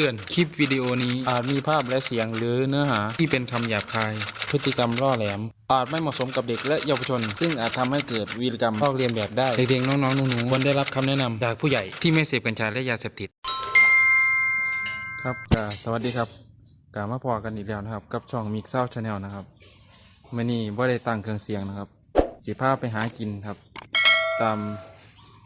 ตือน คลิปวิดีโอนี้อาจมีภาพและเสียงหรือเนื้อหาที่เป็นคำหยาบคาย พฤติกรรมล่อแหลม อาจไม่เหมาะสมกับเด็กและเยาวชน ซึ่งอาจทำให้เกิดวีรกรรมลอกเลียนแบบได้ เด็กๆน้องๆหนูๆควรได้รับคำแนะนำจากผู้ใหญ่ที่ไม่เสพกัญชาและยาเสพติด ครับก็สวัสดีครับกามาพอกันอีกแล้วนะครับ กับช่องมิกเซาชาแนลนะครับมื่อนี้ว่าได้ตั้งเครื่องเสียงนะครับ สีผ้าไปหากินครับ ตาม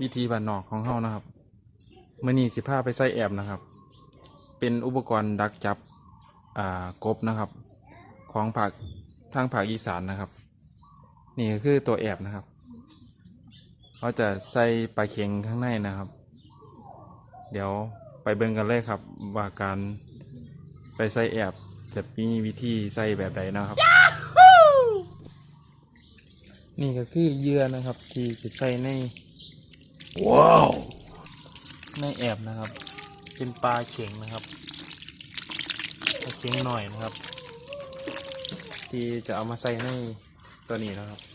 วิธีบ้านนอกของเฮานะครับมื่อนี้สิผ้าไปใส่แอบนะครับ เป็นอุปกรณ์ดักจับอ่ากบนะครับ ของภาคทางภาคอีสานนะครับ นี่ก็คือตัวแอบนะครับเขาจะใส่ปลาเข็งข้างในนะครับ เดี๋ยวไปเบิ่งกันเลยครับ ว่าการไปใส่แอบจะมีวิธีใส่แบบใดนะครับ นี่ก็คือเหยื่อนะครับที่จะใส่ในว้าวในแอบนะครับ เป็นปลาเข็งนะครับปลาเข็งหน่อยนะครับ ที่จะเอามาใส่ในตัวนี้นะครับ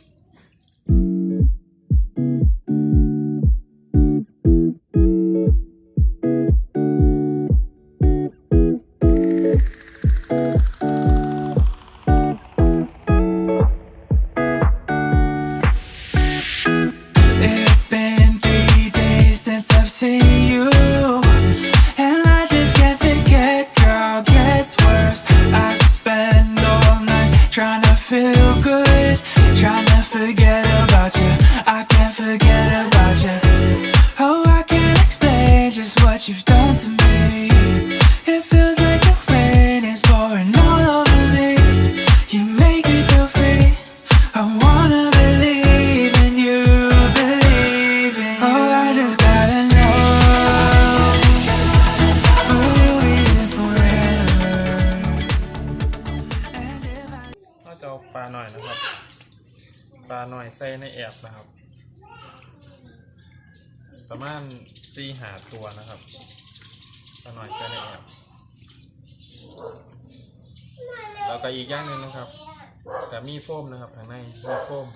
ประมาณซีหาตัวนะครับปลาหน่อยใส่ในแอบแล้วก็อีกอย่างหนึ่งนะครับแต่มีโฟมนะครับทางในมีโฟม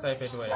ใส่ไปด้วย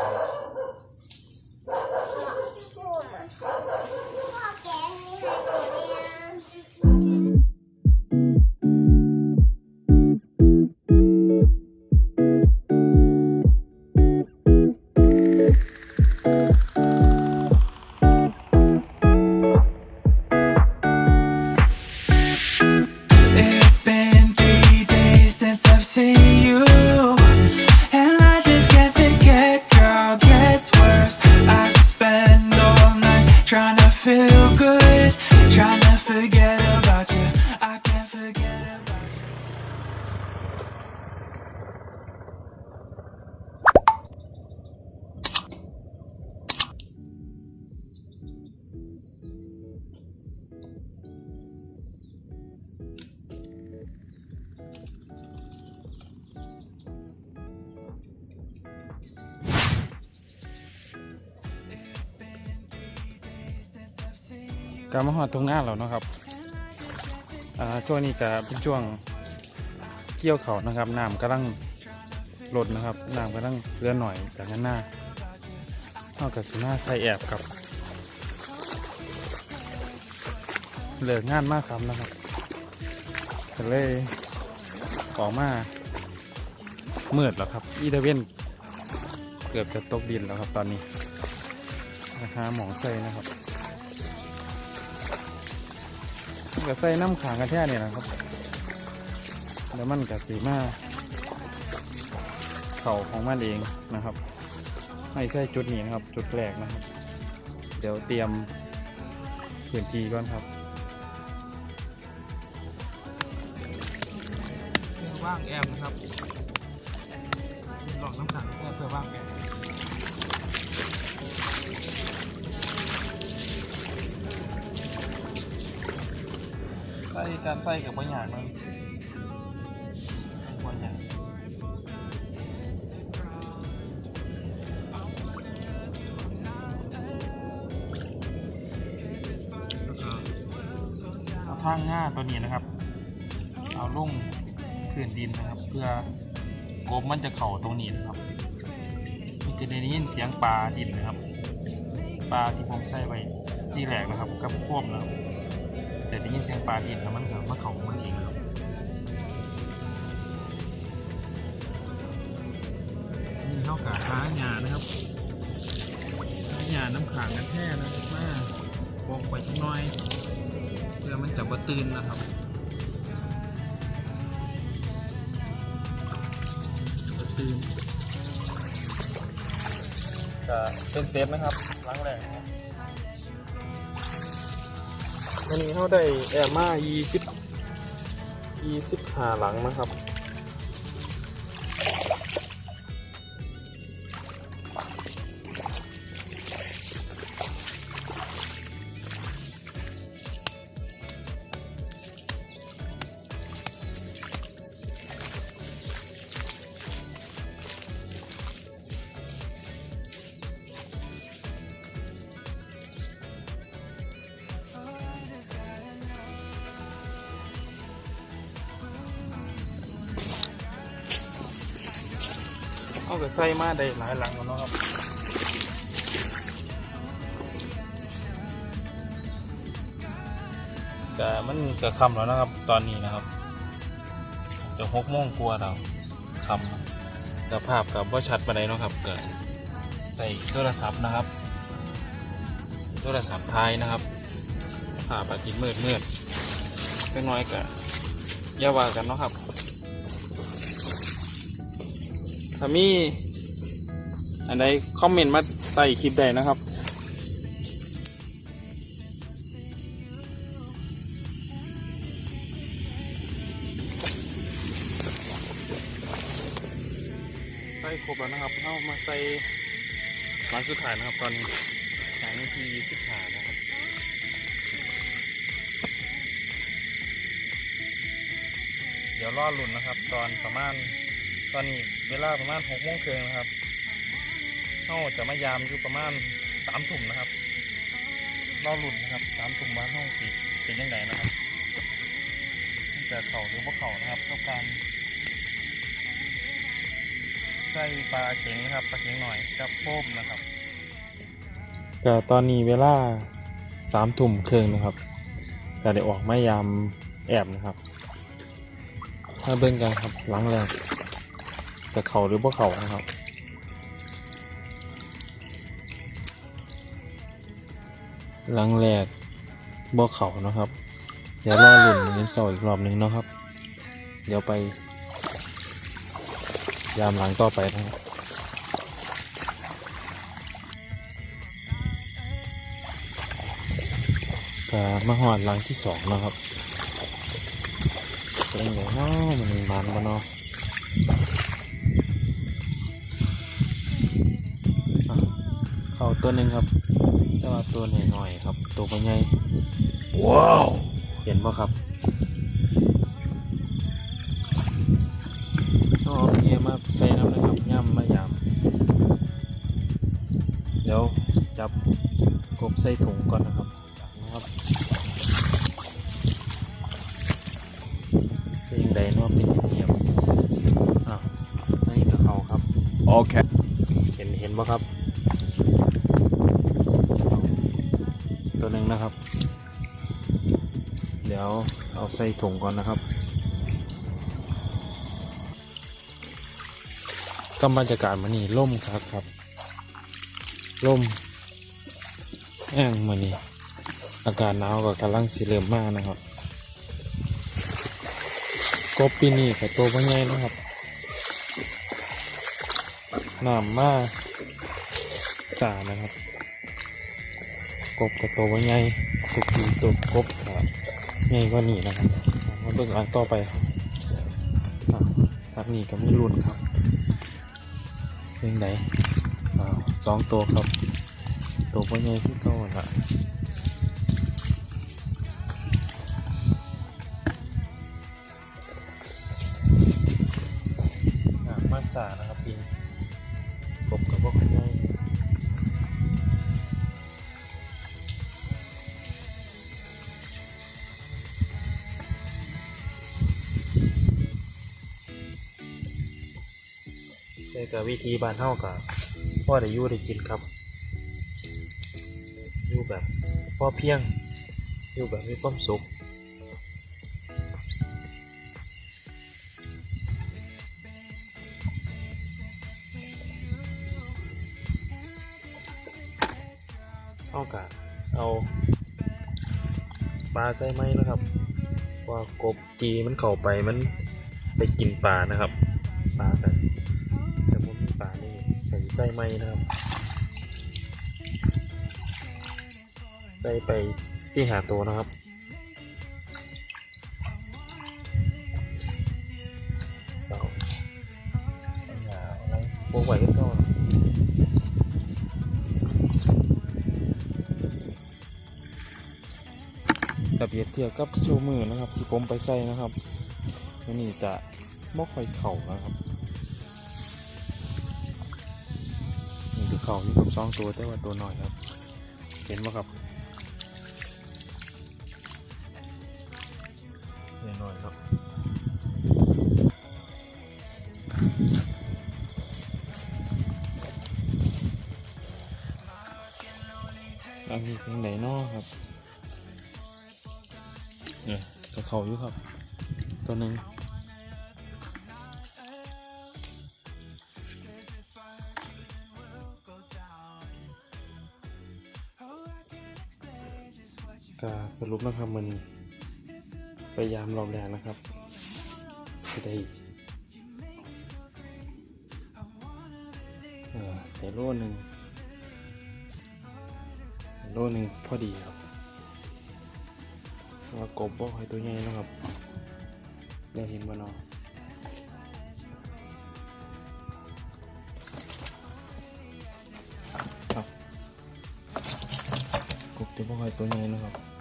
กามาหอดตรงหน้าแล้วเนาะครับช่วงนี้ก็เป็นช่วงเกี่ยวเขานะครับน้ำกำลังลดนะครับน้ำกำลังเรือหน่อยจากนั้นหน้าเท่ากับหน้าใส่แอบครับเหลืองานมากครับนะครับก็เลยออกมามืดแล้วครับอีเดเวนเกือบจะตกดินแล้วครับตอนนี้หาหมองใส่นะครับ ก็ใส่น้ำขางกันแท้เนี่ยนะครับ แล้วมันก็สีมาเข่าของมันเองนะครับ ไม่ใช่จุดนี้นะครับ จุดแรกนะครับ เดี๋ยวเตรียมพื้นที่ก่อนครับว่างแอมนะครับลอกน้ำขังเพื่อเพื่อว่างแอม ส่การใส่กับบางอย่างมันบางอย่างแล้วก็เอาทางง่าตัวนี้นะครับ เอาลงพื้นดินนะครับ เพื่อกบมันจะเข่าตรงนี้นะครับมันจะได้ยินเสียงปลาดินนะครับ ปลาที่ผมใส่ไว้ที่แหลกนะครับกับควบนะครับ แต่ได้ยินเสียงปลาดินแล้วมันเก็มาเขาของมันเองครับนี่เท่ากับหาหยานะครับหาหยาน้ำขังกันแท้นะมาปองไปจักหน้อย เพื่อมันจะบ่ตื่นนะครับบ่ตื่นก็เป็นเซฟนะครับล้างแรง วันนี้เขาได้แอร์มา20 25หลังนะครับ ก็ใส่มาได้หลายหลังแล้วเนาะครับแต่มันจะคำแล้วนะครับ ตอนนี้นะครับจะหกโมงกลัวาแล้วคำแต่ภาพกับว่าชัดปานเนาะครับเกิดใส่โทรศัพท์นะครับ โทรศัพท์ท้ายนะครับภาพอาทิตย์มืดมืดเล็กน้อยก็ย่าว่ากันเนาะครับ ถ้ามี อันใดคอมเมนต์มาใต้คลิปได้นะครับใส่ครบแล้วนะครับเข้ามาใส่ร้านสุดท้ายนะครับ ตอนนี้สามนาทีสิบห้านะครับเดี๋ยวรอดลุ่นนะครับ ตอนประมาณ ตอนนี้เวลาประมาณหกโมงครึ่งนะครับเขาจะมายามอยู่ประมาณสามทุ่มนะครับรอหลุ่นะครับสามทุ่มมาห้องสีเป็นยังไงนะครับจะเข่าหรือว่าเข่านะครับต้องการใส่ปลาเข็งนะครับปลาเข็งหน่อยกับโฟมนะครับก็ตอนนี้เวลาสามทุ่มครึ่งนะครับก็ได้ออกไมายามแอบนะครับ ถ้าเบิ่งกันครับหลังแรก จะเข่าหรือบ่เข่านะครับหลังแรกบ่เข่านะครับเดี๋ยวรอหลุ่นเงินเสาอีกรอบหนึ่งนะครับ เดี๋ยวไป ยามหลังต่อไปนะครับกมาหอดหลังที่สองนะครับเป็นไงเนาะมันมันบ่เนาะเข้า ตัวหนึ่งครับแต่ว่าตัวหน่อยๆครับ ตัวใหญ่ว้าว เห็นปะครับต้องเอาเกียร์มาใส่น้ำนะครับย่ำมายามเดี๋ยวจับกบใส่ถุงก่อนนะครับนะครับเป็นยังไงเนาะเป็นเงียบอะนี่ก็เขาครับ Okay. เใส่ถุงก่อนนะครับก็บรรยากาศมันนี่ล่มครับครับล่มแห้งมันนี่อากาศหนาวกับกำลังสีเริ่มมากนะครับกบปีนี้กับตัวพ่อใหญ่นะครับหน้ำมาสานะครับ กบกับตัวว่าใหญ่ทุกตัวกบ ใหญ่กว่านี้นะครับมาเบิ่งอันต่อไปอะอันนี้ก็ไม่รุนครับเป็นไหนอ่าสองตัวครับ ตัวว่าใหญ่ที่เก่าน่ะมาสานะครับ นี่ก็วิธีบ้านเฮากับพ่อได้ยู่ได้กินครับอยู่แบบพ่อเพียงอยู่แบบมีความสุขเท่ากัเอาปลาใส่ไหมนะครับ ว่ากบจีมันเข้าไปมันไปกินปลานะครับปลาแต ใส่ไหมนะครับ ใส่ไปสี่หาตัวนะครับเอาเอาอะไรพวกไหวก็เข้ากับเปรียบเทียบกับชูมือนะครับ ที่ผมไปใส่นะครับอันนี้จะบ่ค่อยเข่านะครับ เข่าอยู่กับสองตัวแต่ว่าตัวน้อยครับ เห็นไหมครับเห็นหน่อยครับอันนี้เป็นไหนนอครับเนี่ยกระเขาอยู่ครับ ตัวหนึ่ง ก็สรุปนะครับมันพยายามรอบแรกนะครับจะได้เออแต่โลหนึ่งโลหนึ่งพอดีครับว่ากบบ่ให้ตัวใหญ่นะครับได้เห็นบ่เนาะครับกบจะบ่ให้ตัวใหญ่นะครับ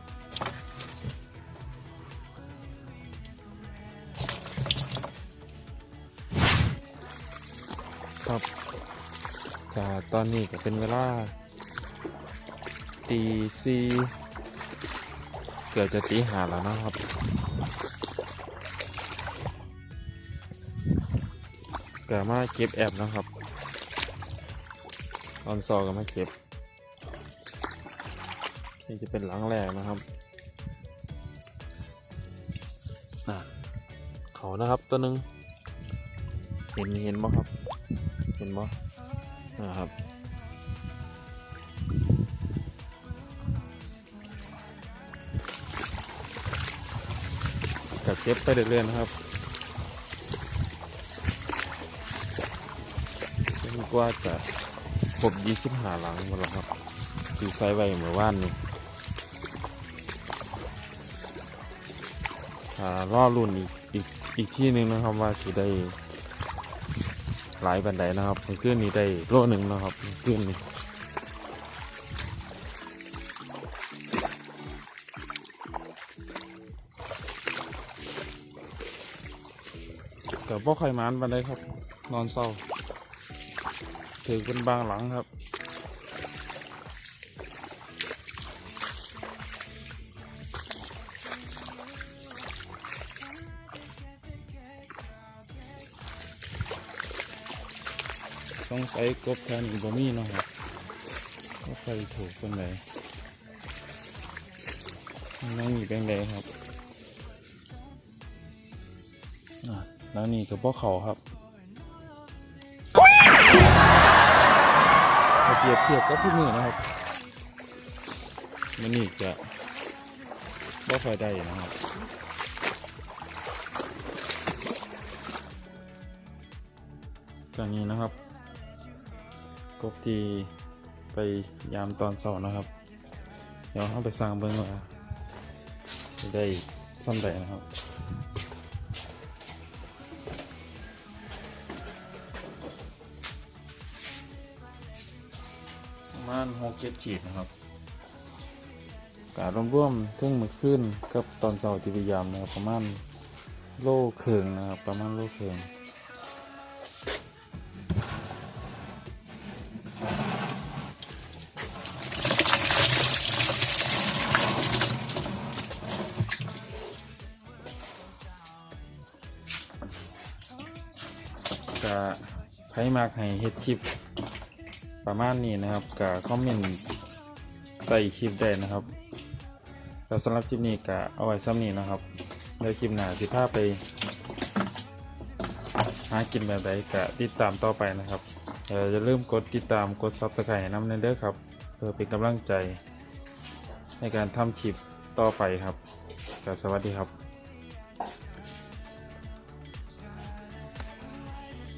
ก็ตอนนี้ก็เป็นเวลาตีสี่เกือบจะตีหาแล้วนะครับ เกิดมาเก็บแอบนะครับ ตอนซอก็มาเก็บ นี่จะเป็นหลังแรกนะครับน่ะเขานะครับตัวหนึ่งเห็นเห็นบ่ครับ เห็นบ่ นะครับกับเก็บไปเรื่อยๆนะครับจนกว่าจะครบยี่สิบหาหลังหมดแล้วครับตีไซไว้เมื่อวานนี้อ่รอรุ่นอีกอีกอีกที่หนึ่งนะครับว่าสิได้ หลายบันไดนะครับเมื่อนนี้ได้โลหนึ่งนะครับเมื่อนนี้แต่บ่ค่อยหมานบันไดครับ นอนเศร้า ถือเป็นบางหลังครับ ต้องใส่กบแทนอีกบ่มีเนาะครับก็ใครถูกคนไหนนั่งอยู่แบงใดครับแล้วนี่คือพวกเขาครับถ้าเปรียบเทียบกับที่มือนะครับมันนี่จะบ่ค่อยได้นะครับกันนี้นะครับ กบที่ไปยามตอนเสาร์นะครับ เดี๋ยวเอาไปสร้างเบิ้งว่าจะได้ซ่อมได้นะครับประมาณหกเจ็ดฉีดนะครับการรวมร่วมๆเท่งมือขึ้นกับตอนเสาร์ที่พยายามนะครับประมาณโลเคืองนะครับประมาณโลเคือง ใครมากให้เฮ็ดคลิปประมาณนี้นะครับกับคอมเมนต์ใส่คลิปได้นะครับแล้วสำหรับคลิปนี้ก็เอาไว้ซ้ำนี้นะครับเดี๋ยวคลิปหน้าสิพาไป หากินแบบใดก็ติดตามต่อไปนะครับเอ่ออย่าลืมกดติดตามกด subscribe น้ำในเด้อครับ เพื่อเป็นกำลังใจในการทำคลิปต่อไปครับก็สวัสดีครับ